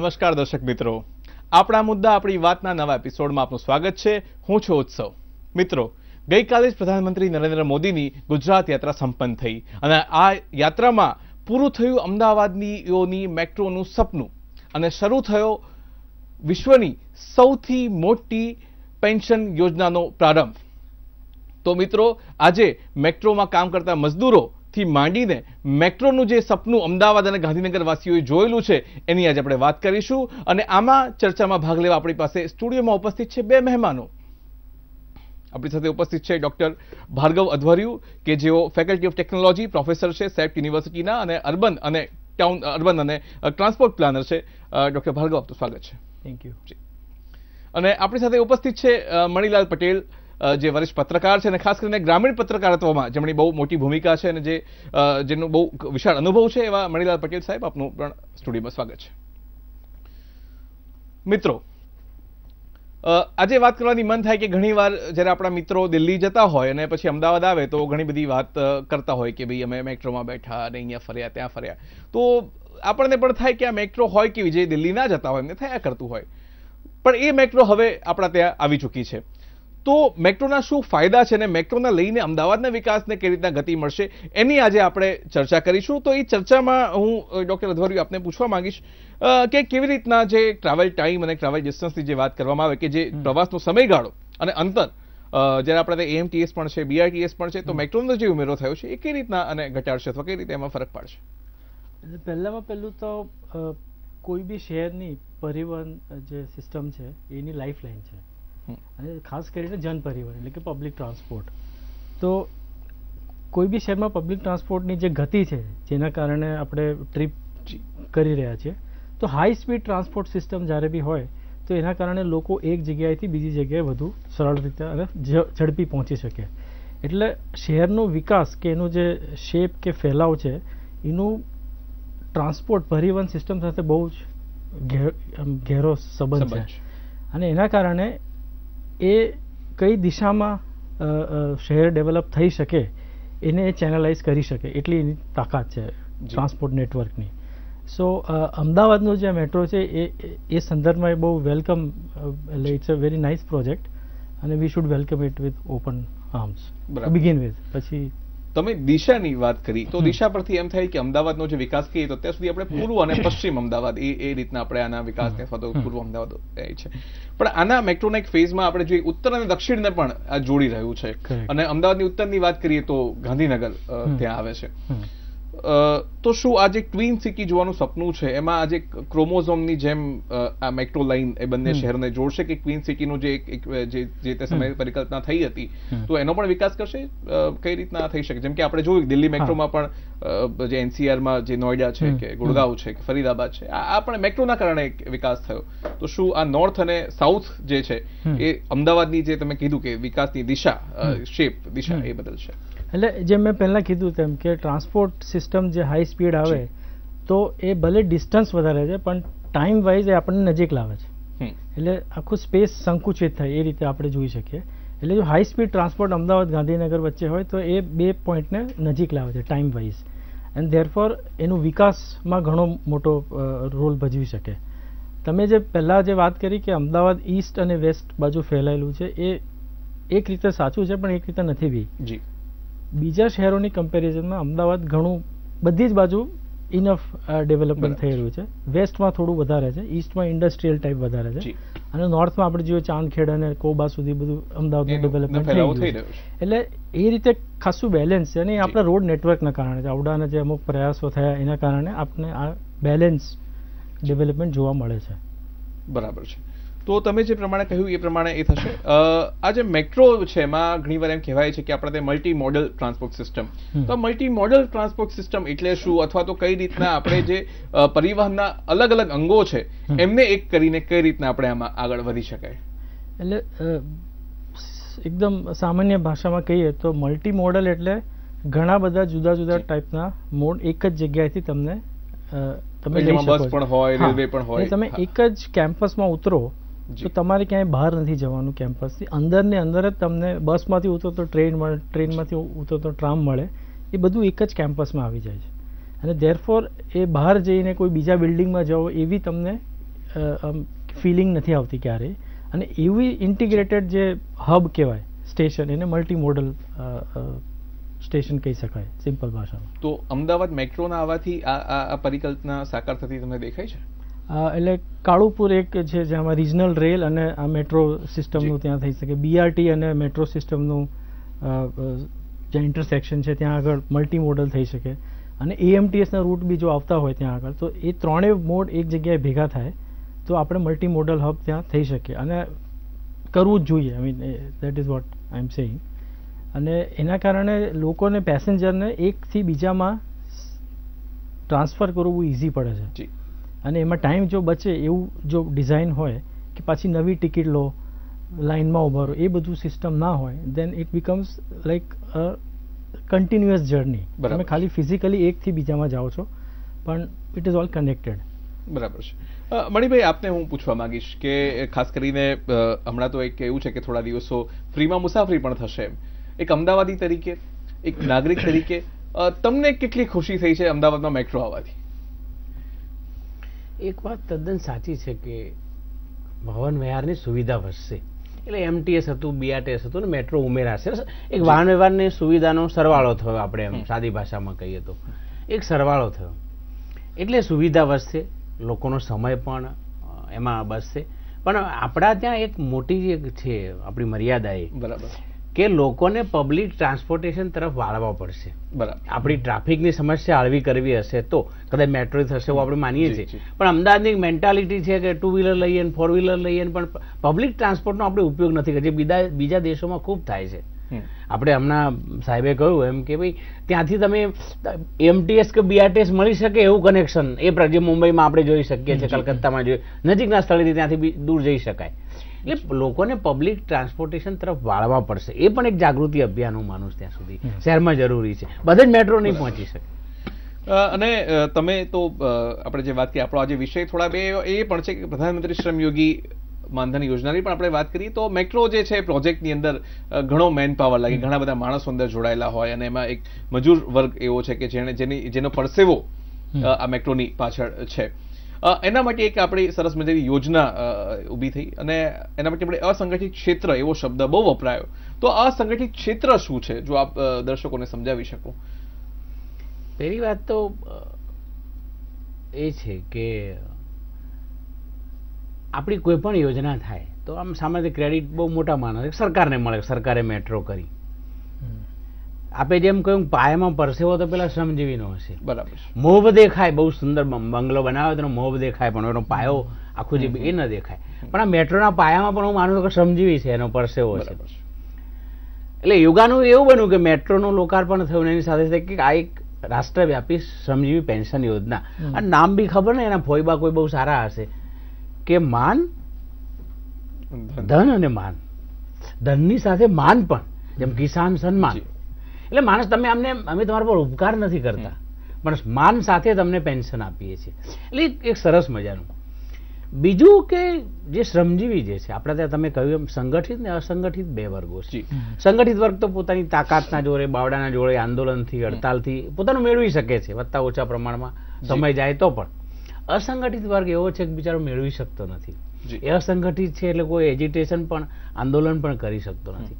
નમસ્કાર દર્શક મિત્રો. આપણા મુદ્દા આપણી વાતના નવા એપિસોડમાં આપનું સ્વાગત છે. હું છું ઉત્સવ. મિત્રો, ગઈકાલે જ પ્રધાનમંત્રી નરેન્દ્ર મોદીની ગુજરાત યાત્રા સંપન્ન થઈ અને આ યાત્રામાં પૂરું થયું અમદાવાદનીઓની મેટ્રોનું સપનું અને શરૂ થયો વિશ્વની સૌથી મોટી પેન્શન યોજનાનો પ્રારંભ. તો મિત્રો, આજે મેટ્રોમાં કામ કરતા મજદૂરો થી માંડીને મેટ્રોનું જે સપનું અમદાવાદ અને ગાંધીનગર વાસીઓએ જોયેલું છે એની આજે આપણે વાત કરીશું. અને આમાં ચર્ચામાં ભાગ લેવા આપણી પાસે સ્ટુડિયોમાં ઉપસ્થિત છે બે મહેમાનો. આપણી સાથે ઉપસ્થિત છે ડોક્ટર ભાર્ગવ અધ્વર્યુ કે જેઓ ફેકલ્ટી ઓફ ટેકનોલોજી પ્રોફેસર છે સેફ્ટ યુનિવર્સિટીના અને અર્બન અને ટાઉન અર્બન અને ટ્રાન્સપોર્ટ પ્લાનર છે. ડોક્ટર ભાર્ગવ આપનું સ્વાગત છે. થેન્ક યુ અને આપણી સાથે ઉપસ્થિત છે મણિલાલ પટેલ જે વરિષ્ઠ પત્રકાર છે અને ખાસ કરીને ગ્રામીણ પત્રકારત્વમાં જેમની બહુ મોટી ભૂમિકા છે અને જે જેનું બહુ વિશાળ અનુભવ છે એવા મણિલાલ પટેલ સાહેબ, આપનું પણ સ્ટુડિયોમાં સ્વાગત છે. મિત્રો આજે વાત કરવાની મન થાય કે ઘણીવાર જ્યારે આપણા મિત્રો દિલ્હી જતા હોય અને પછી અમદાવાદ આવે તો ઘણી બધી વાત કરતા હોય કે ભાઈ અમે મેટ્રોમાં બેઠા અને અહીંયા ફર્યા, ત્યાં ફર્યા. તો આપણને પણ થાય કે આ મેટ્રો હોય કેવી? જે દિલ્હી ના જતા હોય, એમને થયા કરતું હોય. પણ એ મેટ્રો હવે આપણા ત્યાં આવી ચૂકી છે. તો મેટ્રોના શું ફાયદા છે અને મેટ્રોના લઈને અમદાવાદના વિકાસને કેવી રીતના ગતિ મળશે એની આજે આપણે ચર્ચા કરીશું. તો એ ચર્ચામાં હું ડૉક્ટર અધવરી આપને પૂછવા માંગીશ કે કેવી રીતના જે ટ્રાવેલ ટાઈમ અને ટ્રાવેલ ડિસ્ટન્સની જે વાત કરવામાં આવે કે જે પ્રવાસનો સમયગાળો અને અંતર જ્યારે આપણે એએમટીએસ પણ છે બીઆરટીએસ પણ છે તો મેટ્રોનો જે ઉમેરો થયો છે એ કઈ રીતના અને ઘટાડશે અથવા કઈ રીતે એમાં ફરક પાડશે? પહેલામાં પહેલું તો કોઈ બી શહેરની પરિવહન જે સિસ્ટમ છે એની લાઈફ લાઈન છે. અને ખાસ કરીને જન પરિવહન એટલે કે પબ્લિક ટ્રાન્સપોર્ટ તો કોઈ બી શહેરમાં પબ્લિક ટ્રાન્સપોર્ટની જે ગતિ છે જેના કારણે આપણે ટ્રીપ કરી રહ્યા છીએ તો હાઈ સ્પીડ ટ્રાન્સપોર્ટ સિસ્ટમ જ્યારે બી હોય તો એના કારણે લોકો એક જગ્યાએથી બીજી જગ્યાએ વધુ સરળ રીતે અને ઝડપી પહોંચી શકે. એટલે શહેરનો વિકાસ કે એનું જે શેપ કે ફેલાવ છે એનું ટ્રાન્સપોર્ટ પરિવહન સિસ્ટમ સાથે બહુ જ ઘેરો સંબંધ છે. અને એના કારણે એ કઈ દિશામાં શહેર ડેવલપ થઈ શકે એને ચેનલાઇઝ કરી શકે એટલી એની તાકાત છે ટ્રાન્સપોર્ટ નેટવર્કની. સો અમદાવાદનો જે મેટ્રો છે એ એ- સંદર્ભમાં એ બહુ વેલકમ એટલે it's a very nice project અને we should welcome it with open arms બરાબર. બિગિન વિથ પછી તમે દિશાની વાત કરી તો દિશા પરથી એમ થાય કે અમદાવાદનો જે વિકાસ કહીએ તો અત્યાર સુધી આપણે પૂર્વ અને પશ્ચિમ અમદાવાદ એ એ રીતના આપણે આના વિકાસને અથવા તો પૂર્વ અમદાવાદ એ છે. પણ આના મેટ્રોના એક ફેઝમાં આપણે જોઈએ ઉત્તર અને દક્ષિણને પણ આ જોડી રહ્યું છે. અને અમદાવાદની ઉત્તરની વાત કરીએ તો ગાંધીનગર ત્યાં આવે છે. તો શું આ જે ટ્વીન સિટી જોવાનું સપનું છે? એમાં આજે ક્રોમોઝોમની જેમ આ મેટ્રો લાઇન એ બંને શહેરને જોડશે કે ક્વીન સિટીનું જે એક જે તે સમયે પરિકલ્પના થઈ હતી તો એનો પણ વિકાસ કરશે? કઈ રીતના થઈ શકે? જેમ કે આપણે જોયું દિલ્હી મેટ્રોમાં પણ જે એનસીઆરમાં જે નોઈડા છે કે ગુડગાંવ છે કે ફરીદાબાદ છે આ પણ મેટ્રોના કારણે એક વિકાસ થયો. તો શું આ નોર્થ અને સાઉથ જે છે એ અમદાવાદની જે તમે કીધું કે વિકાસની દિશા શેપ દિશા. એ બદલશે. એટલે જેમ મેં પહેલાં કીધું તેમ કે ટ્રાન્સપોર્ટ સિસ્ટમ જે હાઈ સ્પીડ આવે તો એ ભલે ડિસ્ટન્સ વધારે છે પણ ટાઈમ વાઇઝ એ આપણને નજીક લાવે છે. એટલે આખું સ્પેસ સંકુચિત થાય એ રીતે આપણે જોઈ શકીએ. એટલે જો high speed transport Ahmedabad Gandhinagar વચ્ચે હોય તો એ બે પોઈન્ટને નજીક લાવે છે ટાઈમ વાઇઝ એન્ડ ધેરફોર એનું વિકાસમાં ઘણો મોટો રોલ ભજવી શકે. તમે જે પહેલાં જે વાત કરી કે અમદાવાદ ઈસ્ટ અને વેસ્ટ બાજુ ફેલાયેલું છે એ એક રીતે સાચું છે પણ એક રીતે નથી બી. જી. બીજા શહેરોની કમ્પેરિઝનમાં અમદાવાદ ઘણું બધી જ બાજુ ઇનફ ડેવલપમેન્ટ થઈ રહ્યું છે. વેસ્ટમાં થોડું વધારે છે ઈસ્ટમાં ઇન્ડસ્ટ્રીયલ ટાઈપ વધારે છે. અને નોર્થમાં આપણે જોઈએ ચાંદખેડ અને કોબા સુધી બધું અમદાવાદનું ડેવલપમેન્ટ થઈ રહ્યું છે. એટલે એ રીતે ખાસું બેલેન્સ છે અને એ આપણા રોડ નેટવર્કના કારણે છે. આવડાના જે અમુક પ્રયાસો થયા એના કારણે આપણે આ બેલેન્સ ડેવલપમેન્ટ જોવા મળે છે. બરાબર છે. તો તમે જે પ્રમાણે કહ્યું એ પ્રમાણે એ થશે. આ જે મેટ્રો છે એમાં ઘણીવાર એમ કહેવાય છે કે આપણે તે મલ્ટી મોડલ ટ્રાન્સપોર્ટ સિસ્ટમ તો મલ્ટી મોડલ ટ્રાન્સપોર્ટ સિસ્ટમ એટલે શું? અથવા તો કઈ રીતના આપણે જે પરિવહનના અલગ અલગ અંગો છે એમને એક કરીને કઈ રીતના આપણે આમાં આગળ વધી શકાય? એટલે એકદમ સામાન્ય ભાષામાં કહીએ તો મલ્ટી મોડલ એટલે ઘણા બધા જુદા જુદા ટાઈપના મોડ એક જ જગ્યાએથી તમને તમે બસ પણ હોય, રેલવે પણ હોય. તમે એક જ કેમ્પસમાં ઉતરો. તો તમારે ક્યાંય બહાર નથી જવાનું કેમ્પસથી. અંદર ને અંદર જ તમને બસમાંથી ઉતરો તો ટ્રેન મળે ટ્રેનમાંથી ઉતરો તો ટ્રામ મળે. એ બધું એક જ કેમ્પસમાં આવી જાય છે. અને ધેરફોર એ બહાર જઈને કોઈ બીજા બિલ્ડિંગમાં જાઓ એવી તમને ફિલિંગ નથી આવતી ક્યારેય. અને એવી ઇન્ટિગ્રેટેડ જે હબ કહેવાય સ્ટેશન એને મલ્ટી મોડલ સ્ટેશન કહી શકાય સિમ્પલ ભાષામાં. તો અમદાવાદ મેટ્રોના આવવાથી આ આ પરિકલ્પના સાકાર થતી તમને દેખાય છે? એટલે કાળુપુર એક છે જેમાં રિજનલ રેલ અને આ મેટ્રો સિસ્ટમનું ત્યાં થઈ શકે. બીઆરટી અને મેટ્રો સિસ્ટમનું જે ઇન્ટરસેક્શન છે ત્યાં આગળ મલ્ટી મોડલ થઈ શકે. અને એએમટીએસના રૂટ બી જો આવતા હોય ત્યાં આગળ તો એ ત્રણેય મોડ એક જગ્યાએ ભેગા થાય તો આપણે મલ્ટી મોડલ હબ ત્યાં થઈ શકે અને કરવું જ જોઈએ. I mean that is what I am saying અને એના કારણે લોકોને પેસેન્જરને એકથી બીજામાં ટ્રાન્સફર કરવું બહુ ઇઝી પડે છે. જી. અને એમાં ટાઈમ જો બચે એવું જો ડિઝાઇન હોય કે પાછી નવી ટિકિટ લો લાઇનમાં ઊભા રહો એ બધું સિસ્ટમ ના હોય then it becomes like a continuous journey બરાબર. તમે ખાલી ફિઝિકલી એકથી બીજામાં જાઓ છો પણ ઇટ ઇઝ ઓલ કનેક્ટેડ બરાબર છે. મણિભાઈ આપને હું પૂછવા માંગીશ કે ખાસ કરીને હમણાં તો એક એવું છે કે થોડા દિવસો ફ્રીમાં મુસાફરી પણ થશે એમ. એક અમદાવાદી તરીકે એક નાગરિક તરીકે તમને કેટલી ખુશી થઈ છે અમદાવાદમાં મેટ્રો આવવાથી? એક વાત તદ્દન સાચી છે કે ભવન વ્યવહારની સુવિધા વધશે. એટલે એમટીએસ હતું બીઆરટીએસ હતું ને મેટ્રો ઉમેરાશે એક વાહન વ્યવહારની સુવિધાનો સરવાળો થયો આપણે એમ સાદી ભાષામાં કહીએ તો. એક સરવાળો થયો. એટલે સુવિધા વધશે લોકોનો સમય પણ એમાં બચશે પણ આપણા ત્યાં એક મોટી જે છે આપણી મર્યાદા એ. બરાબર. કે લોકોને પબ્લિક ટ્રાન્સપોર્ટેશન તરફ વાળવા પડશે. બરાબર. આપણી ટ્રાફિકની સમસ્યા હળવી કરવી હશે તો કદાચ મેટ્રો થશે એવું આપણે માનીએ છીએ. પણ અમદાવાદની મેન્ટાલિટી છે કે ટુ વ્હીલર લઈએ ને ફોર વ્હીલર લઈએ ને પણ પબ્લિક ટ્રાન્સપોર્ટનો આપણે ઉપયોગ નથી કરતા જે બીજા બીજા દેશોમાં ખૂબ થાય છે. આપણે હમણાં સાહેબે કહ્યું એમ કે ભાઈ ત્યાંથી તમે એમટીએસ કે બીઆરટીએસ મળી શકે એવું કનેક્શન એ જે મુંબઈમાં આપણે જોઈ શકીએ છીએ કલકત્તામાં જોઈએ નજીકના સ્થળેથી ત્યાંથી દૂર જઈ શકાય. એટલે લોકોને પબ્લિક ટ્રાન્સપોર્ટેશન તરફ વાળવા પડશે. એ પણ એક જાગૃતિ અભિયાન હું માનું ત્યાં સુધી. શહેરમાં જરૂરી છે. બધે જ મેટ્રો નહીં પહોંચી શકે. અને તમે તો આપણે જે વાત કરી આપણો આજે વિષય થોડા બે એ પણ છે કે પ્રધાનમંત્રી શ્રમયોગી માનધન યોજનાની પણ આપણે વાત કરીએ તો મેટ્રો જે છે પ્રોજેક્ટની અંદર ઘણો મેન પાવર લાગે ઘણા બધા માણસો અંદર જોડાયેલા હોય અને એમાં એક મજૂર વર્ગ એવો છે કે જેને જેની જેનો પરસેવો આ મેટ્રોની પાછળ છે. એના માટે એક આપણી સરસ મજાની યોજના ઊભી થઈ અને એના માટે આપણે અસંગઠિત ક્ષેત્ર એવો શબ્દ બહુ વપરાયો. તો અસંગઠિત ક્ષેત્ર શું છે? જો આપ દર્શકોને સમજાવી શકો. પહેલી વાત તો એ છે કે આપણી કોઈ પણ યોજના થાય, તો આમ સામાન્ય ક્રેડિટ બહુ મોટા માણસ, સરકારને મળે, સરકારે મેટ્રો કરી. આપે જેમ કહ્યું પાયામાં પરસેવો તો પેલા શ્રમજીવીનો હશે. બરાબર. મોભ દેખાય બહુ સુંદર બંગલો બનાવ્યો તેનો મોભ દેખાય પણ એનો પાયો આખું જે એ ન દેખાય. પણ આ મેટ્રોના પાયામાં પણ હું માનું છું કે શ્રમજીવી છે એનો પરસેવો છે એટલે યોગાનું એવું બન્યું કે મેટ્રોનું લોકાર્પણ થયું એની સાથે સાથે કે આ એક રાષ્ટ્રવ્યાપી શ્રમજીવી પેન્શન યોજના. અને આ નામ બી ખબર ને એના ફોઈબા કોઈ બહુ સારા હશે. કે માન ધન. અને માન. ધનની સાથે માન પણ જેમ કિસાન સન્માન. એટલે માણસ તમે અમને અમે તમારા પર ઉપકાર નથી કરતા. પણ માન સાથે તમને પેન્શન આપીએ છીએ. એટલે એક- સરસ મજાનું. બીજું કે જે શ્રમજીવી જે છે આપણે ત્યાં તમે કહ્યું એમ સંગઠિત ને અસંગઠિત બે વર્ગો છે. સંગઠિત વર્ગ તો પોતાની તાકાતના જોડે બાવડાના જોડે આંદોલનથી હડતાલથી પોતાનું મેળવી શકે છે વત્તા ઓછા પ્રમાણમાં સમય જાય તો પણ. અસંગઠિત વર્ગ એવો છે કે બિચારો મેળવી શકતો નથી. એ અસંગઠિત છે એટલે કોઈ એજિટેશન પણ આંદોલન પણ કરી શકતો નથી.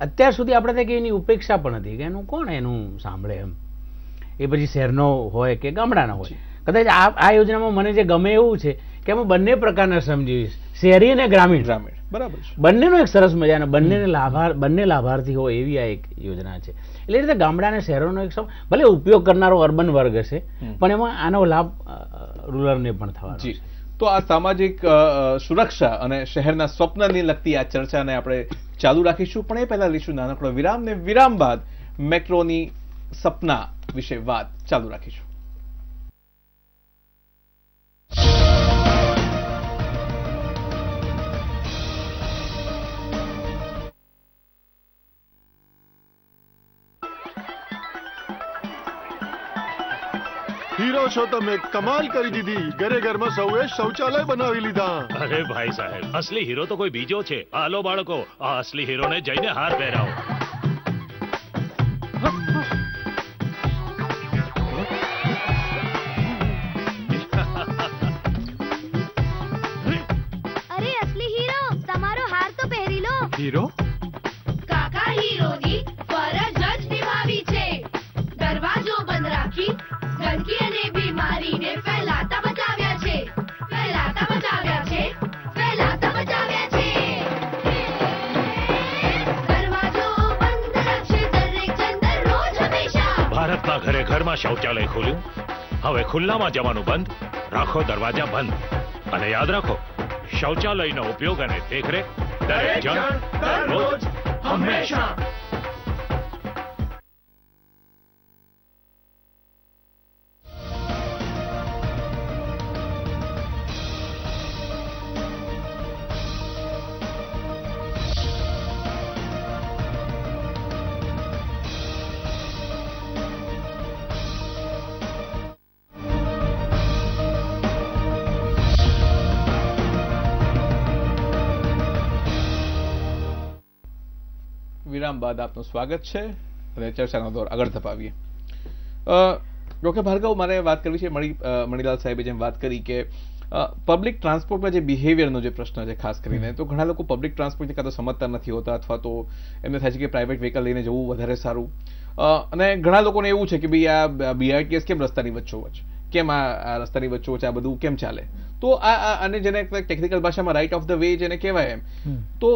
અત્યાર સુધી આપણે ત્યાં કે એની ઉપેક્ષા પણ હતી કે એનું કોણ એનું સાંભળે એમ. એ પછી શહેરનો હોય કે ગામડાનો હોય. કદાચ આ આ યોજનામાં મને જે ગમે એવું છે કે એમાં બંને પ્રકારના સમજીશ શહેરી અને ગ્રામીણ. ગ્રામીણ. બરાબર છે. બંનેનો એક સરસ મજાનો બંનેને લાભાર બંને લાભાર્થી હોય એવી આ એક યોજના છે. એટલે રીતે ગામડા અને શહેરોનો એક ભલે ઉપયોગ કરનારો અર્બન વર્ગ હશે પણ એમાં આનો લાભ રૂરલને પણ થવાનો છે. તો આ સામાજિક સુરક્ષા અને શહેરના સ્વપ્નની લગતી આ ચર્ચાને આપણે ચાલુ રાખીશું. પણ એ પહેલા લઈશું નાનકડો વિરામ ને વિરામ બાદ મેટ્રોની સપના વિશે વાત ચાલુ રાખીશું. હીરો છો તમે. કમાલ કરી દીધી. ઘરે ઘરમાં સૌએ શૌચાલય બનાવી લીધા. અરે ભાઈ સાહેબ, અસલી હીરો તો કોઈ બીજો છે. હાલો બાળકો, આ અસલી હીરોને જઈને હાર પહેરાવો. ગંદકી બીમારીને ફેલાતા બચાવ્યા છે. ફેલાતા બચાવ્યા છે. ફેલાતા બચાવ્યા છે. દરવાજો બંધ રાખશે દરેક જણ દરરોજ હંમેશા. ભારતના ઘરે ઘરમાં શૌચાલય ખોલ્યું. હવે ખુલ્લામાં જવાનું બંધ. રાખો દરવાજા બંધ. અને યાદ રાખો શૌચાલયનો ઉપયોગ અને દેખરેખ દરેક જણ દરરોજ હંમેશા. વિરામ બાદ આપનું સ્વાગત છે અને ચર્ચાનો દોર આગળ ધપાવીએ. ડોક્ટર ભાર્ગવ મારે વાત કરવી છે મણી મણિલાલ સાહેબે જેમ વાત કરી કે પબ્લિક ટ્રાન્સપોર્ટમાં જે બિહેવિયરનો જે પ્રશ્ન છે ખાસ કરીને તો ઘણા લોકો પબ્લિક ટ્રાન્સપોર્ટ કાં તો સમજતા નથી હોતા અથવા તો એમને થાય છે કે પ્રાઇવેટ વ્હીકલ લઈને જવું વધારે સારું. અને ઘણા લોકોને એવું છે કે ભાઈ આ બીઆરટીએસ કેમ રસ્તાની વચ્ચોવચ્ચ કેમ આ આ રસ્તાની વચ્ચોવચ્ચ આ બધું કેમ ચાલે? તો આ અને જેને ટેકનિકલ ભાષામાં રાઇટ ઓફ ધ વે જેને કહેવાય એમ તો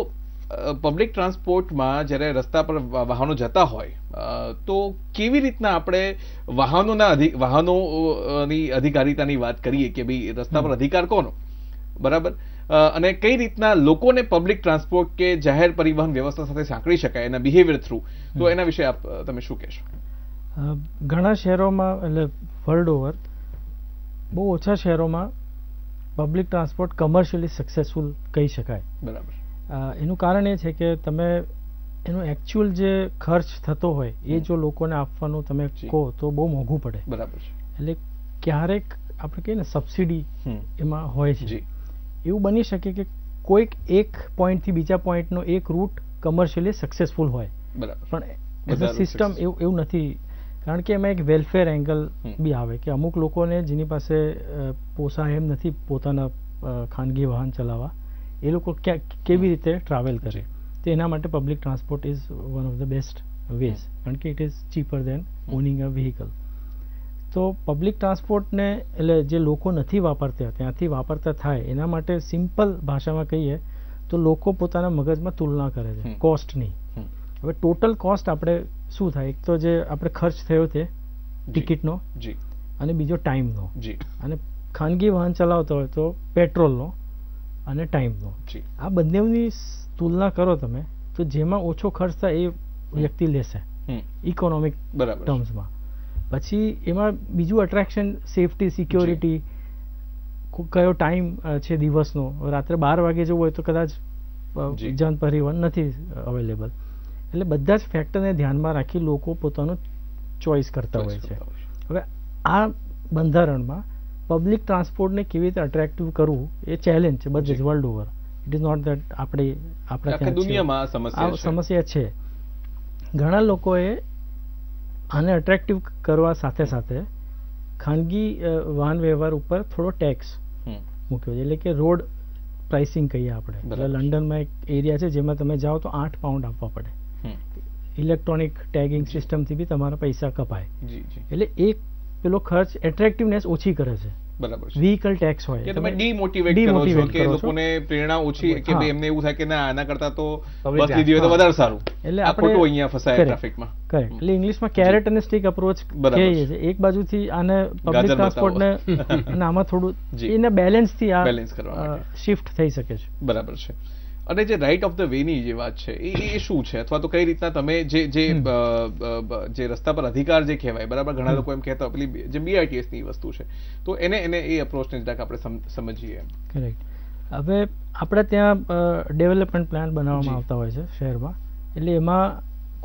પબ્લિક ટ્રાન્સપોર્ટમાં જ્યારે રસ્તા પર વાહનો જતા હોય તો કેવી રીતના આપણે વાહનોના વાહનોની અધિકારિતાની વાત કરીએ કે ભાઈ રસ્તા પર અધિકાર કોનો? બરાબર? અને કઈ રીતના લોકોને પબ્લિક ટ્રાન્સપોર્ટ કે જાહેર પરિવહન વ્યવસ્થા સાથે સાંકળી શકાય એના બિહેવિયર થ્રુ તો એના વિશે આપ તમે શું કહેશો? ઘણા શહેરોમાં એટલે વર્લ્ડ ઓવર બહુ ઓછા શહેરોમાં પબ્લિક ટ્રાન્સપોર્ટ કમર્શિયલી સક્સેસફુલ કહી શકાય. બરાબર. એનું કારણ એ છે કે તમે એનો એકચ્યુઅલ જે ખર્ચ થતો હોય એ જો લોકોને આપવાનું તમે કહો તો બહુ મોંઘું પડે. બરાબર છે. એટલે ક્યારેક આપણે કહીએ ને સબસિડી એમાં હોય છે. એવું બની શકે કે કોઈક એક પોઈન્ટથી બીજા પોઈન્ટનો એક રૂટ કમર્શિયલી સક્સેસફુલ હોય. બરાબર. પણ એઝ સિસ્ટમ એવું એવું નથી. કારણ કે એમાં એક વેલફેર એંગલ બી આવે કે અમુક લોકોને જેની પાસે પોસાય એમ નથી પોતાના ખાનગી વાહન ચલાવવા. એ લોકો ક્યાં કેવી રીતે ટ્રાવેલ કરે. તો એના માટે public transport is one of the best ways કારણ કે it is cheaper than owning a vehicle તો પબ્લિક ટ્રાન્સપોર્ટને એટલે જે લોકો નથી વાપરતા ત્યાંથી વાપરતા થાય એના માટે સિમ્પલ ભાષામાં કહીએ તો લોકો પોતાના મગજમાં તુલના કરે છે કોસ્ટની હવે ટોટલ કોસ્ટ આપણે શું થાય? એક તો જે આપણે ખર્ચ થયો તે ટિકિટનો અને બીજો ટાઈમનો. અને ખાનગી વાહન ચલાવતો હોય તો પેટ્રોલનો. અને ટાઈમનો. આ બંનેની તુલના કરો તમે તો જેમાં ઓછો ખર્ચ થાય એ વ્યક્તિ લેશે. ઇકોનોમિક. ટર્મ્સમાં પછી એમાં બીજું અટ્રેક્શન સેફટી સિક્યોરિટી કયો ટાઈમ છે દિવસનો? રાત્રે બાર વાગે જવું હોય તો કદાચ જન પરિવહન નથી અવેલેબલ એટલે બધા જ ફેક્ટરને ધ્યાનમાં રાખી લોકો પોતાનું ચોઇસ ચોઈસ કરતા હોય છે. હવે આ બંધારણમાં પબ્લિક ટ્રાન્સપોર્ટને કેવી રીતે અટ્રેક્ટિવ કરવું એ ચેલેન્જ છે બધે જ world over it is not that આપણે આપણે. દુનિયામાં આ સમસ્યા છે. ઘણા લોકોએ આને અટ્રેક્ટિવ કરવા સાથે સાથે ખાનગી વાહન વ્યવહાર ઉપર થોડો ટેક્સ. મૂક્યો છે. એટલે કે રોડ પ્રાઇસિંગ કહીએ આપણે. એટલે. લંડનમાં એક એરિયા છે જેમાં તમે જાઓ તો આઠ પાઉન્ડ આપવા પડે. ઇલેક્ટ્રોનિક ટેગિંગ સિસ્ટમથી બી તમારા પૈસા કપાય. એટલે એક પેલો ખર્ચ એટ્રેક્ટિવનેસ ઓછી કરે છે. બરાબર છે. વ્હીકલ ટેક્સ હોય. કે તમે ડીમોટિવેટ કરો છો કે લોકોને પ્રેરણા ઓછી કે ભાઈ એમને એવું થાય કે ના આના કરતા તો બસ લીધી હોય તો વધારે સારું. એટલે આ આપણે ખોટું અહીંયા ફસાય ટ્રાફિકમાં કરેક્ટ એટલે ઇંગ્લિશમાં કેરેટ અને સ્ટિક અપ્રોચ કહીએ છે. એક બાજુથી આને પબ્લિક ટ્રાન્સપોર્ટને અને આમાં થોડું. એને બેલેન્સથી આ બેલેન્સ કરવા શિફ્ટ થઈ શકે છે. બરાબર છે. અને જે રાઇટ ઓફ ધ વેની જે વાત છે એ શું છે? અથવા તો કઈ રીતના તમે જે જે જે રસ્તા પર અધિકાર જે કહેવાય બરાબર? ઘણા લોકો એમ કહેતા પેલી જે બીઆરટીએસની વસ્તુ છે. તો એને એને એ અપ્રોચને જરાક આપણે સમજીએ કરેક્ટ હવે આપણે ત્યાં ડેવલપમેન્ટ પ્લાન બનાવવામાં આવતા હોય છે શહેરમાં. એટલે એમાં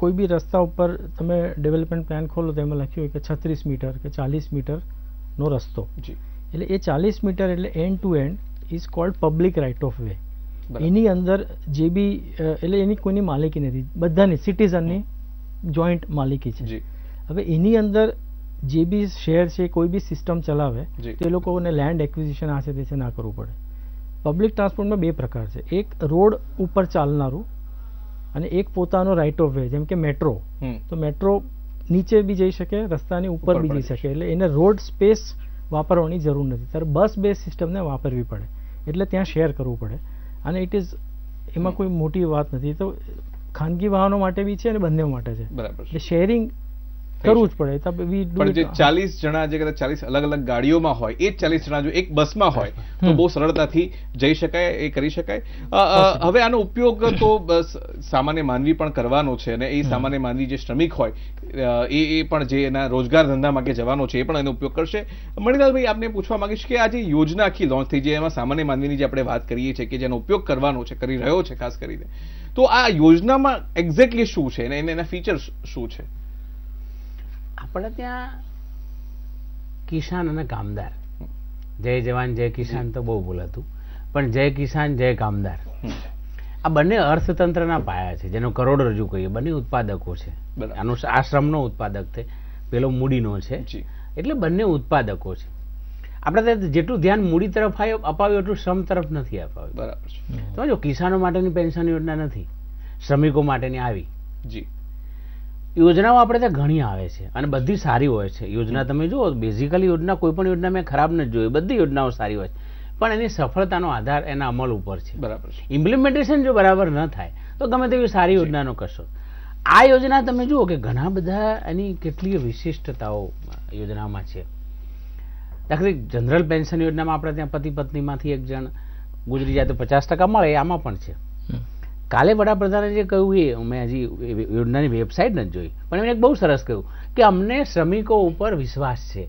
કોઈ બી રસ્તા ઉપર તમે ડેવલપમેન્ટ પ્લાન ખોલો તો એમાં લખ્યું હોય કે છત્રીસ મીટર કે ચાલીસ મીટરનો રસ્તો. જી. એટલે એ ચાલીસ મીટર એટલે end to end is called public right of way. એની અંદર જે બી એટલે એની કોઈની માલિકી નથી. બધાની સિટીઝનની જોઈન્ટ માલિકી છે. હવે એની અંદર જે બી શેર છે કોઈ બી સિસ્ટમ ચલાવે તે લોકોને લેન્ડ એક્વિઝિશન આ છે તે છે ના કરવું પડે. પબ્લિક ટ્રાન્સપોર્ટમાં બે પ્રકાર છે. એક રોડ ઉપર ચાલનારું અને એક પોતાનો રાઇટ ઓફ વે જેમ કે મેટ્રો તો મેટ્રો નીચે બી જઈ શકે રસ્તાની ઉપર બી જઈ જઈ શકે. એટલે એને રોડ સ્પેસ વાપરવાની જરૂર નથી. ત્યારે બસ બેઝ સિસ્ટમને વાપરવી પડે. એટલે ત્યાં શેર કરવું પડે. અને ઇટ ઇઝ એમાં કોઈ મોટી વાત નથી. તો ખાનગી વાહનો માટે બી છે અને બંને માટે છે. બરાબર એટલે શેરિંગ કરવું જ પડે. પણ જે ચાલીસ જણા જે કદાચ ચાલીસ અલગ અલગ ગાડીઓમાં હોય એ જ ચાલીસ જણા જો એક બસમાં હોય તો બહુ સરળતાથી જઈ શકાય એ કરી શકાય. હવે આનો ઉપયોગ તો બસ સામાન્ય માનવી પણ કરવાનો છે અને એ સામાન્ય માનવી જે શ્રમિક હોય એ એ પણ જે એના રોજગાર ધંધા માટે જવાનો છે એ પણ એનો ઉપયોગ કરશે. મણિલાલભાઈ આપને પૂછવા માંગીશ કે આ જે યોજના આખી લોન્ચ થઈ છે એમાં સામાન્ય માનવીની જે આપણે વાત કરીએ છીએ કે જેનો ઉપયોગ કરવાનો છે કરી રહ્યો છે ખાસ કરીને. તો આ યોજનામાં એક્ઝેક્ટલી શું છે અને એના ફીચર્સ શું છે? આપણે ત્યાં કિસાન અને કામદાર. જય જવાન જય કિસાન તો બહુ બોલાતું પણ જય કિસાન જય કામદાર. આ બંને અર્થતંત્રના પાયા છે જેનો કરોડરજ્જુ કહીએ બંને ઉત્પાદકો છે. આનો આ શ્રમનો ઉત્પાદક છે. પેલો મૂડીનો છે. એટલે બંને ઉત્પાદકો છે. આપણે ત્યાં જેટલું ધ્યાન મૂડી તરફ અપાવ્યું એટલું શ્રમ તરફ નથી અપાવ્યું બરાબર છે. જો કિસાનો માટેની પેન્શન યોજના નથી શ્રમિકો માટેની આવી. જી. યોજનાઓ આપણે ત્યાં ઘણી આવે છે અને બધી સારી હોય છે. યોજના તમે જુઓ બેઝિકલી યોજના કોઈ પણ યોજના મેં ખરાબ નથી જોઈ. બધી યોજનાઓ સારી હોય છે. પણ એની સફળતાનો આધાર એના અમલ ઉપર છે. બરાબર ઇમ્પ્લિમેન્ટેશન જો બરાબર ન થાય તો ગમે તેવી સારી યોજનાનો કશો આ યોજના તમે જુઓ કે ઘણા બધા એની કેટલીય વિશિષ્ટતાઓ યોજનામાં છે. દાખલા જનરલ પેન્શન યોજનામાં આપણે ત્યાં પતિ પત્નીમાંથી એક જણ ગુજરી જાય તો પચાસ ટકા મળે આમાં પણ છે. કાલે વડાપ્રધાને જે કહ્યું એ મેં હજી યોજનાની વેબસાઇટ નથી જોઈ પણ એમણે એક બહુ સરસ કહ્યું કે અમને શ્રમિકો ઉપર વિશ્વાસ છે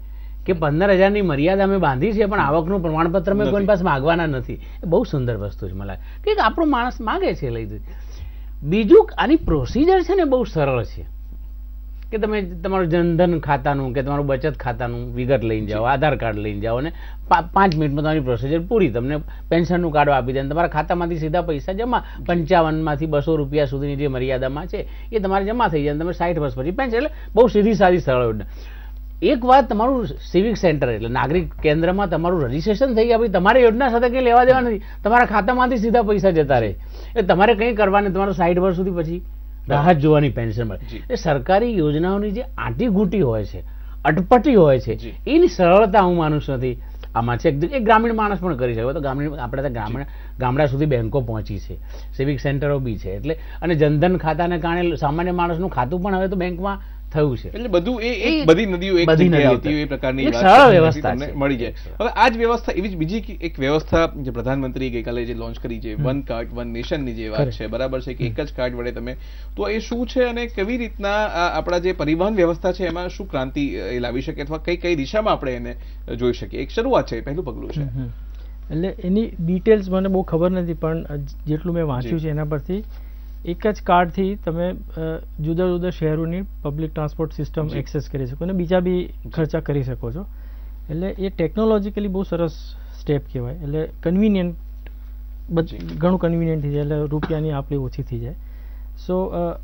કે પંદર હજારની મર્યાદા અમે બાંધી છે પણ આવકનું પ્રમાણપત્ર અમે કોઈની પાસે માગવાના નથી. એ બહુ સુંદર વસ્તુ છે મને કે આપણો માણસ માગે છે લઈ બીજું આની પ્રોસિજર છે ને બહુ સરળ છે. કે તમે તમારું જનધન ખાતાનું કે તમારું બચત ખાતાનું વિગત લઈને જાઓ આધાર કાર્ડ લઈને જાઓ અને પાંચ મિનિટમાં તમારી પ્રોસિજર પૂરી. તમને પેન્શનનું કાર્ડ આપી દે અને તમારા ખાતામાંથી સીધા પૈસા જમા. પંચાવનમાંથી બસો રૂપિયા સુધીની જે મર્યાદામાં છે એ તમારે જમા થઈ જાય અને તમે સાઠ વર્ષ પછી પેન્શન એટલે બહુ સીધી સાદી સરળ યોજના. એક વાત તમારું સિવિક સેન્ટર એટલે નાગરિક કેન્દ્રમાં તમારું રજીસ્ટ્રેશન થઈ ગયા પછી તમારે યોજના સાથે કંઈ લેવા દેવા નથી. તમારા ખાતામાંથી સીધા પૈસા જતા રહે. એટલે તમારે કંઈ કરવાને તમારું સાઠ વર્ષ સુધી પછી રાહત જોવાની પેન્શન મળે. એ સરકારી યોજનાઓની જે આંટીઘૂંટી હોય છે અટપટી હોય છે એની સરળતા હું માનું છું નથી. આમાં છે એક ગ્રામીણ માણસ પણ કરી શકે. તો ગ્રામીણ આપણે તો ગ્રામીણ ગામડા સુધી બેંકો પહોંચી છે. સિવિક સેન્ટરો બી છે. એટલે અને જનધન ખાતાને કારણે સામાન્ય માણસનું ખાતું પણ હવે તો બેંકમાં થયું છે. એટલે બધું એ એક બધી નદીઓ એક બધી જગ્યાએ નદીઓ આવતી એ પ્રકારની સરળ વ્યવસ્થા મળી જાય. હવે આ જ વ્યવસ્થા એવી જ બીજી એક વ્યવસ્થા જે પ્રધાનમંત્રી ગઈકાલે જે લોન્ચ કરી છે વન કાર્ડ વન નેશનની જે વાત છે બરાબર છે કે એક જ કાર્ડ વડે તમે તો એ શું છે અને કેવી રીતના આપણા જે પરિવહન વ્યવસ્થા છે એમાં શું ક્રાંતિ એ લાવી શકે અથવા કઈ કઈ દિશામાં આપણે એને જોઈ શકીએ? એક શરૂઆત છે પહેલું પગલું છે. એટલે એની ડિટેલ્સ મને બહુ ખબર નથી પણ જેટલું મેં વાંચ્યું છે એના પરથી એક જ કાર્ડથી તમે જુદા જુદા શહેરોની પબ્લિક ટ્રાન્સપોર્ટ સિસ્ટમ એક્સેસ કરી શકો અને બીજા બી ખર્ચા કરી શકો છો. એટલે એ ટેકનોલોજીકલી બહુ સરસ સ્ટેપ કહેવાય. એટલે કન્વિનિયન્ટ. ઘણું કન્વિનિયન્ટ થઈ જાય. એટલે રૂપિયાની આપણી ઓછી થઈ જાય. સો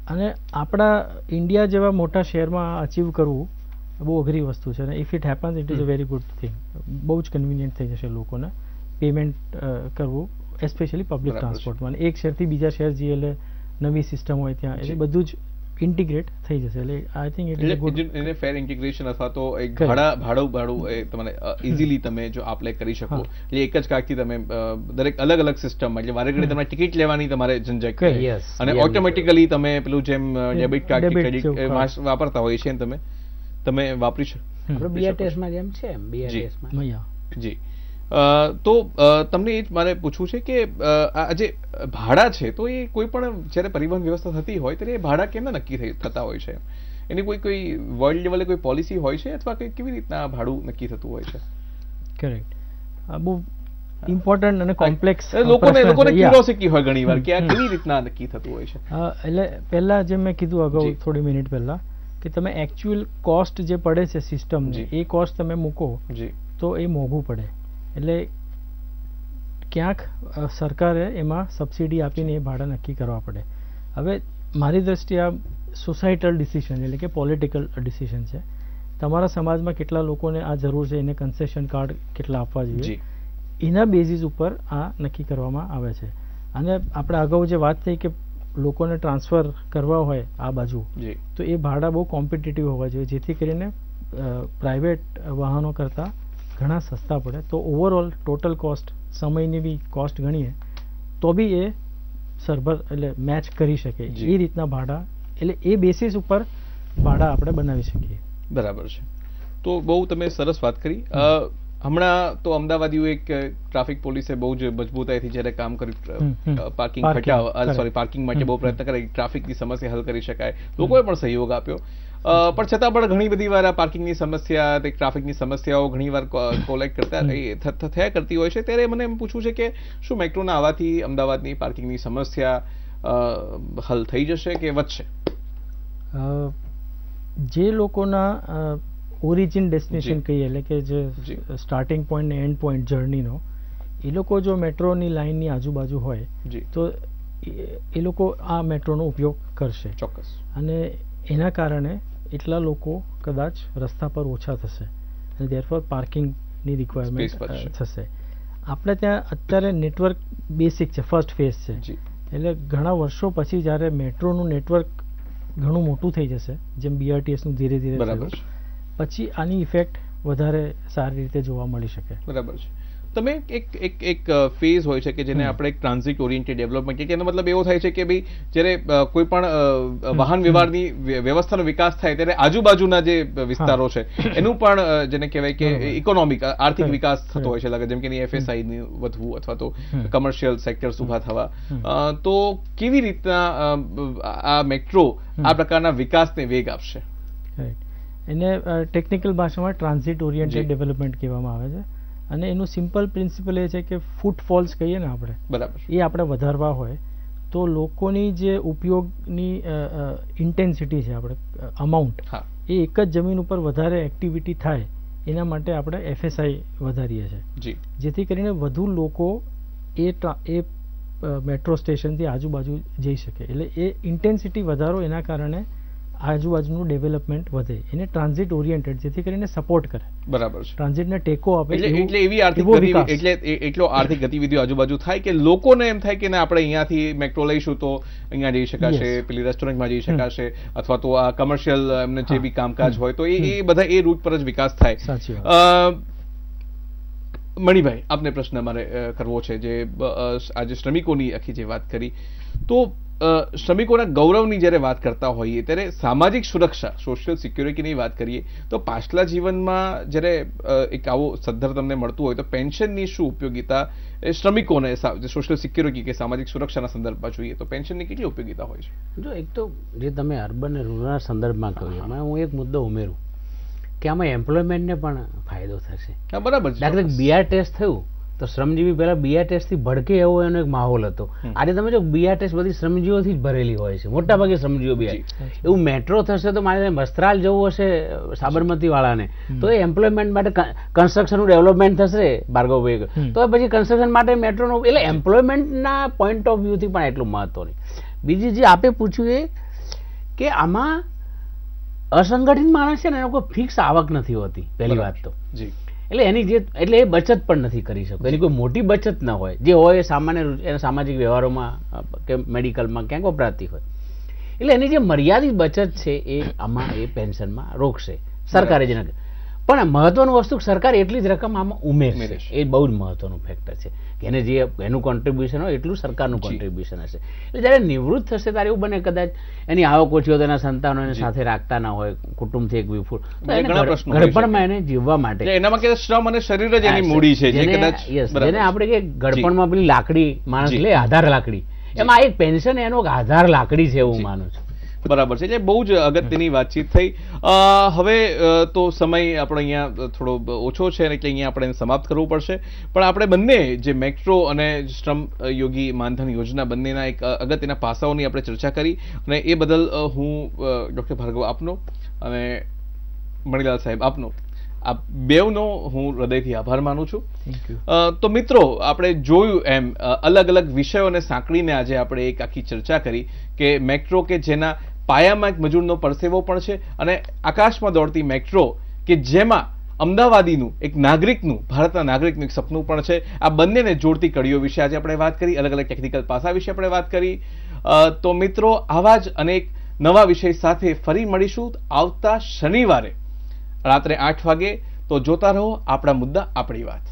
અને આપણા ઇન્ડિયા જેવા મોટા શહેરમાં અચીવ કરવું બહુ અઘરી વસ્તુ છે. અને if it happens it is a very good thing બહુ જ કન્વિનિયન્ટ થઈ જશે લોકોને પેમેન્ટ કરવું એસ્પેશિયલી પબ્લિક ટ્રાન્સપોર્ટમાં એક શહેરથી બીજા શહેર જઈએ એટલે નવી સિસ્ટમ હોય ત્યાં એટલે બધું જ ઇન્ટિગ્રેટ થઈ જશે. એટલે આઈ થિંક ઇટ ઇઝ એટલે ગુડ એને- ફેર ઇન્ટિગ્રેશન અથવા તો એક. ભાડા ભાડું ભાડું એ તમને ઇઝીલી તમે જો આપ્લે કરી શકો. એટલે એક જ કાર્ડથી તમે દરેક અલગ અલગ સિસ્ટમ એટલે વારે ઘડી તમારે ટિકિટ લેવાની તમારે ઝંઝટ. અને ઓટોમેટિકલી તમે પેલું જેમ ડેબિટ કાર્ડ કે ક્રેડિટ વાપરતા હોય છે ને તમે તમે વાપરી શકો. બીઆરટીએસમાં જેમ છે એમ બીઆરટીએસમાં મૈયા. જી. તો તમને એ જ મારે પૂછવું છે કે આ જે ભાડા છે તો એ કોઈ પણ જ્યારે પરિવહન વ્યવસ્થા થતી હોય ત્યારે એ ભાડા કેમ નક્કી થતા હોય છે? એની કોઈ કોઈ વર્લ્ડ લેવલે કોઈ પોલિસી હોય છે અથવા કે કેવી રીતના ભાડું નક્કી થતું હોય છે? કરેક્ટ આ બહુ ઇમ્પોર્ટન્ટ અને કોમ્પ્લેક્સ લોકોને લોકોને ક્યુરોસિટી હોય ઘણીવાર કે આ કેવી રીતના નક્કી થતું હોય છે? એટલે પહેલા જે મેં કીધું અગાઉ થોડી મિનિટ પહેલા કે તમે એકચ્યુઅલ કોસ્ટ જે પડે છે સિસ્ટમ જી. એ કોસ્ટ તમે મૂકો તો એ મોંઘું પડે. એટલે ક્યાંક સરકારે એમાં સબસિડી આપીને એ ભાડા નક્કી કરવા પડે. હવે મારી દ્રષ્ટિએ આ સોસાયટલ ડિસિઝન એટલે કે પોલિટિકલ ડિસિઝન છે. તમારા સમાજમાં કેટલા લોકોને આ જરૂર છે એને કન્સેશન કાર્ડ કેટલા આપવા જોઈએ એના બેઝિસ ઉપર આ નક્કી કરવામાં આવે છે. અને આપણે અગાઉ જે વાત થઈ કે લોકોને ટ્રાન્સફર કરવા હોય આ બાજુ તો એ ભાડા બહુ કોમ્પિટિટિવ હોવા જોઈએ જેથી કરીને પ્રાઇવેટ વાહનો કરતાં ઘણા સસ્તા પડે તો ઓવરઓલ ટોટલ કોસ્ટ સમયની બી કોસ્ટ ગણીએ તો બી એ સરભર એટલે મેચ કરી શકે. એ રીતના ભાડા એટલે એ બેસિસ ઉપર ભાડા આપણે બનાવી શકીએ. બરાબર છે. તો બહુ તમે સરસ વાત કરી. હમણાં તો અમદાવાદીઓ એક ટ્રાફિક પોલીસે બહુ જ મજબૂતાઈથી જ્યારે કામ. કર્યું પાર્કિંગ હટાવ સોરી પાર્કિંગ માટે બહુ પ્રયત્ન કરે ટ્રાફિકની સમસ્યા હલ કરી શકાય. લોકોએ પણ સહયોગ આપ્યો. પણ છતાં પણ ઘણી બધી વાર આ પાર્કિંગની સમસ્યા તે ટ્રાફિકની સમસ્યાઓ ઘણી વાર કોલેક્ટ કરતા થયા કરતી હોય છે. ત્યારે મને એમ પૂછવું છે કે શું મેટ્રોના આવવાથી અમદાવાદની પાર્કિંગની સમસ્યા હલ થઈ જશે કે વધશે? જે લોકોના ઓરિજિન ડેસ્ટિનેશન કહીએ એટલે કે જે સ્ટાર્ટિંગ પોઈન્ટ ને એન્ડ પોઈન્ટ જર્નીનો એ લોકો જો મેટ્રોની લાઇનની આજુબાજુ હોય તો એ- એ લોકો આ મેટ્રોનો ઉપયોગ કરશે. ચોક્કસ. અને એના કારણે એટલા લોકો કદાચ રસ્તા પર ઓછા થશે અને ધેરફોર પાર્કિંગની રિક્વાયરમેન્ટ થશે. આપણે ત્યાં અત્યારે નેટવર્ક બેસિક છે ફર્સ્ટ ફેઝ છે. એટલે ઘણા વર્ષો પછી જ્યારે મેટ્રોનું નેટવર્ક ઘણું મોટું થઈ જશે જેમ બીઆરટીએસનું ધીરે ધીરે પછી આની ઇફેક્ટ વધારે સારી રીતે જોવા મળી શકે. બરાબર છે. તમે એક એક એક ફેઝ હોય છે કે જેને આપણે એક ટ્રાન્ઝિટ ઓરિએન્ટેડ ડેવલપમેન્ટ કે એનો મતલબ એવો થાય છે કે ભાઈ જ્યારે કોઈ પણ વાહન વ્યવહારની વ્યવસ્થાનો વિકાસ થાય ત્યારે આજુબાજુના જે વિસ્તારો છે એનું પણ જેને કહેવાય કે ઇકોનોમિક આર્થિક વિકાસ થતો હોય છે લાગે જેમ કે એફએસઆઈ ની વધવું અથવા તો કમર્શિયલ સેક્ટર્સ ઊભા થવા. તો કેવી રીતના આ મેટ્રો આ પ્રકારના વિકાસને વેગ આપશે? એને ટેકનિકલ ભાષામાં ટ્રાન્ઝિટ ઓરિએન્ટેડ ડેવલપમેન્ટ કહેવામાં આવે છે. અને એનું સિમ્પલ પ્રિન્સિપલ એ છે કે ફૂટફોલ્સ કહીએ ને આપણે બરાબર. એ આપણે વધારવા હોય તો લોકોની જે ઉપયોગની ઇન્ટેન્સિટી છે આપણે અમાઉન્ટ હા. એ એક જ જમીન ઉપર વધારે એક્ટિવિટી થાય એના માટે આપણે એફએસઆઈ વધારીએ છીએ. જેથી કરીને વધુ લોકો એ એ મેટ્રો સ્ટેશનથી આજુબાજુ જઈ શકે. એટલે એ ઇન્ટેન્સિટી વધારો એના કારણે આજુબાજુનું ડેવલપમેન્ટ વધે. એને ટ્રાન્ઝિટ ઓરિએન્ટેડ જેથી કરીને સપોર્ટ કરે. બરાબર છે. ટ્રાન્ઝિટને ટેકો આપે એટલે એવી આર્થિક. એટલે એટલો આર્થિક ગતિવિધિ આજુબાજુ થાય કે લોકોને એમ થાય કે ના આપણે અહીંયાથી મેટ્રો લઈશું તો અહીંયા જઈ શકાશે પેલી રેસ્ટોરન્ટમાં જઈ શકાશે અથવા તો આ કમર્શિયલ એમને જે બી કામકાજ હોય તો એ એ બધા એ રૂટ પર જ વિકાસ થાય. સાચી મણિભાઈ આપને પ્રશ્ન મારે કરવો છે જે આજે શ્રમિકોની આખી જે વાત કરી. તો શ્રમિકોના ગૌરવની જ્યારે વાત કરતા હોઈએ ત્યારે સામાજિક સુરક્ષા સોશિયલ સિક્યુરિટીની વાત કરીએ તો પાછલા જીવનમાં જ્યારે એક આવો સદ્ધર તમને મળતું હોય તો પેન્શનની શું ઉપયોગિતા શ્રમિકોને સોશિયલ સિક્યુરિટી કે સામાજિક સુરક્ષાના સંદર્ભમાં જોઈએ તો પેન્શનની કેટલી ઉપયોગીતા હોય છે? જો એક તો જે તમે અર્બન અને રૂરલના સંદર્ભમાં કહ્યું એમાં હું એક મુદ્દો ઉમેરું કે આમાં એમ્પ્લોયમેન્ટને પણ ફાયદો થશે. બરાબર દાખલા બીઆર ટેસ્ટ થયું તો શ્રમજીવી પહેલા બીઆર ટેસ્ટથી ભડકે એવો એનો એક માહોલ હતો. આજે તમે જો બીઆર ટેસ્ટ બધી શ્રમજીવીઓથી જ ભરેલી હોય છે. મોટા ભાગે શ્રમજીવીઓ બીઆર એવું મેટ્રો થશે તો મારે વસ્ત્રાલ જવું હશે સાબરમતી વાળાને તો એ એમ્પ્લોયમેન્ટ માટે કન્સ્ટ્રક્શનનું ડેવલપમેન્ટ થશે ભાર્ગવભાઈ. તો પછી કન્સ્ટ્રક્શન માટે મેટ્રોનું એટલે એમ્પ્લોયમેન્ટના પોઈન્ટ ઓફ વ્યૂથી પણ એટલું મહત્વ નહીં. બીજી જે આપે પૂછ્યું એ કે આમાં અસંગઠિત માણસ છે ને એનો કોઈ ફિક્સ આવક નથી હોતી. પહેલી વાત તો. જી. એટલે એની જે એટલે એ બચત પણ નથી કરી શકતો. એની કોઈ મોટી બચત ન હોય. જે હોય એ સામાન્ય એના સામાજિક વ્યવહારોમાં કે મેડિકલમાં ક્યાંક વપરાતી હોય. એટલે એની જે મર્યાદિત બચત છે એ આમાં એ પેન્શનમાં રોકશે. સરકારે જેને પણ મહત્વનું વસ્તુ સરકાર એટલી જ રકમ આમાં ઉમેરશે. એ બહુ જ મહત્વનું ફેક્ટર છે. કે એને જે એનું કોન્ટ્રીબ્યુશન હોય એટલું સરકારનું કોન્ટ્રીબ્યુશન હશે. એટલે જ્યારે નિવૃત્ત થશે ત્યારે એવું બને કદાચ એની આવક ઓછી હોય તેના એના સંતાનો એને જી. સાથે રાખતા ના હોય કુટુંબથી એક વિફુલ. ગડપણમાં એને જીવવા માટે. એનામાં કે શ્રમ અને શરીર જ એની મૂડી છે જે કદાચ જેને આપણે કે ગડપણમાં પેલી લાકડી માણસ લે આધાર લાકડી. એમાં એક પેન્શન એનો એક આધાર લાકડી છે એવું માનું છું. બરાબર છે. એટલે બહુ જ અગત્યની વાતચીત થઈ. હવે તો સમય આપણો અહીંયા થોડો ઓછો છે એટલે અહીંયા આપણે સમાપ્ત કરવું પડશે. પણ આપણે બંને જે મેટ્રો અને શ્રમ યોગી માનધન યોજના બંનેના એક અગત્યના પાસાઓની આપણે ચર્ચા કરી અને એ બદલ હું ડોક્ટર ભાર્ગવ આપનો અને મણિલાલ સાહેબ આપનો આ બેવનો હું હૃદયથી આભાર માનું છું. તો મિત્રો આપણે જોયું એમ અલગ અલગ વિષયોને સાંકળીને આજે આપણે એક આખી ચર્ચા કરી કે મેટ્રો કે જેના પાયામાં એક મજૂરનો પરસેવો પણ છે અને આકાશમાં દોડતી મેટ્રો કે જેમાં અમદાવાદીનું એક નાગરિકનું ભારતના નાગરિકનું એક સપનું પણ છે. આ બંનેને જોડતી કડીઓ વિશે આજે આપણે વાત કરી અલગ અલગ ટેકનિકલ પાસા વિશે આપણે વાત કરી. તો મિત્રો આવા જ અનેક નવા વિષય સાથે ફરી મળીશું આવતા શનિવારે. રાત્રે આઠ વાગે તો જોતા રહો આપણા મુદ્દા આપણી વાત.